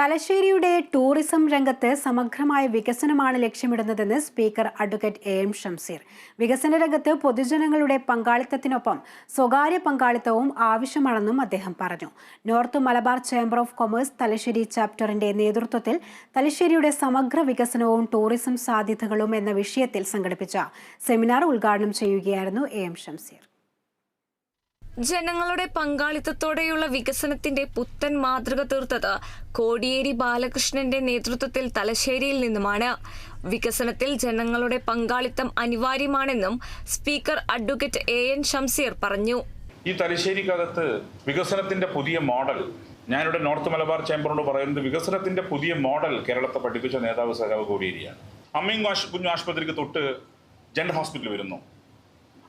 തലശ്ശേരിയുടെ tourism രംഗത്ത് സമഗ്രമായ വികസനമാണ് ലക്ഷ്യമിടുന്നതെന്ന് speaker advocate A M Shamseer വികസന രംഗത്ത് പൊതുജനങ്ങളുടെ പങ്കാളിത്തത്തിനൊപ്പം സ്വകാര്യ പങ്കാളിത്തവും ആവശ്യമാണെന്നും അദ്ദേഹം പറഞ്ഞു. North Malabar chamber of commerce Thalassery ചാപ്റ്ററിന്റെ നേതൃത്വത്തിൽ തലശ്ശേരിയുടെ സമഗ്ര വികസനവും ടൂറിസം സാധ്യതകളും എന്ന വിഷയത്തിൽ സംഘടിപ്പിച്ച സെമിനാർ ഉദ്ഘാടനം ചെയ്യുകയായിരുന്നു എ എം ഷംസീർ ജനങ്ങളുടെ പങ്കാളിത്തത്തോടെയുള്ള വികസനത്തിന്റെ പുത്തൻ മാതൃക തീർത്തത് കോടിയേരി ബാലകൃഷ്ണന്റെ നേതൃത്വത്തിൽ തലശ്ശേരിയിൽ നിന്നുമാണ്. വികസനത്തിൽ ജനങ്ങളുടെ പങ്കാളിത്തം അനിവാര്യമാണെന്നും speaker advocate A N Shamseer പറഞ്ഞു. ഈ തലശ്ശേരിക്കകത്ത് വികസനത്തിന്റെ പുതിയ മോഡൽ ഞാനിവിടെ നോർത്ത് മലബാർ ചേംബറിനോട് പറയുന്നത് വികസനത്തിന്റെ പുതിയ മോഡൽ കേരളത്തെ പഠിപ്പിച്ച നേതാവ് സഖാവ് കോടിയേരിയാണ്. അമ്മയും കുഞ്ഞു ആശുപത്രിക്ക് തൊട്ട് ജനറൽ ഹോസ്പിറ്റൽ വരുന്നു.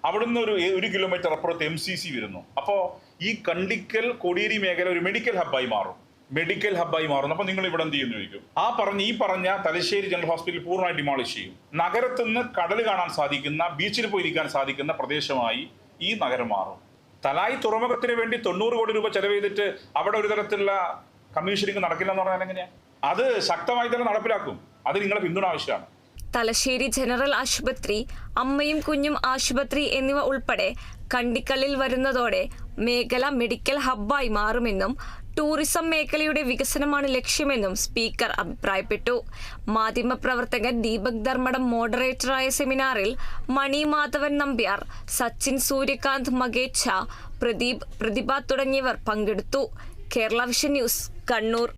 അവിടുന്ന് ഒരു ഒരു കിലോമീറ്റർ അപ്പുറത്ത് എം സി സി വരുന്നു. അപ്പോൾ ഈ കണ്ടിക്കൽ കോടിയേരി മേഖല ഒരു മെഡിക്കൽ ഹബ്ബായി മാറും. മെഡിക്കൽ ഹബ്ബായി മാറുന്നു. അപ്പോൾ നിങ്ങൾ ഇവിടെ എന്ത് ചെയ്യുന്നു ചോദിക്കും? ആ പറഞ്ഞ ഈ പറഞ്ഞ തലശ്ശേരി ജനറൽ ഹോസ്പിറ്റൽ പൂർണമായി ഡിമോളിഷ് ചെയ്യും. നഗരത്തിൽ നിന്ന് കടൽ കാണാൻ സാധിക്കുന്ന ബീച്ചിൽ പോയിരിക്കാൻ സാധിക്കുന്ന പ്രദേശമായി ഈ നഗരം മാറും. തലായി തുറമുഖത്തിന് വേണ്ടി തൊണ്ണൂറ് കോടി രൂപ ചെലവ് ചെയ്തിട്ട് അവിടെ ഒരു തരത്തിലുള്ള കമ്മീഷനിങ് നടക്കില്ല എന്ന് പറഞ്ഞാൽ എങ്ങനെയാണ് അത് ശക്തമായി തന്നെ നടപ്പിലാക്കും. അത് നിങ്ങളെ പിന്തുണ ആവശ്യമാണ്. തലശ്ശേരി ജനറൽ ആശുപത്രി അമ്മയും കുഞ്ഞും ആശുപത്രി എന്നിവ ഉൾപ്പെടെ കണ്ടിക്കല്ലിൽ വരുന്നതോടെ മേഖല മെഡിക്കൽ ഹബ്ബായി മാറുമെന്നും ടൂറിസം മേഖലയുടെ വികസനമാണ് ലക്ഷ്യമെന്നും സ്പീക്കർ അഭിപ്രായപ്പെട്ടു. മാധ്യമപ്രവർത്തകൻ ദീപക് ധർമ്മടം മോഡറേറ്ററായ സെമിനാറിൽ മണി മാധവൻ നമ്പ്യാർ സച്ചിൻ സൂര്യകാന്ത് മഗേച്ച പ്രദീപ് പ്രതിഭ തുടങ്ങിയവർ പങ്കെടുത്തു. Kerala vision news Kannur.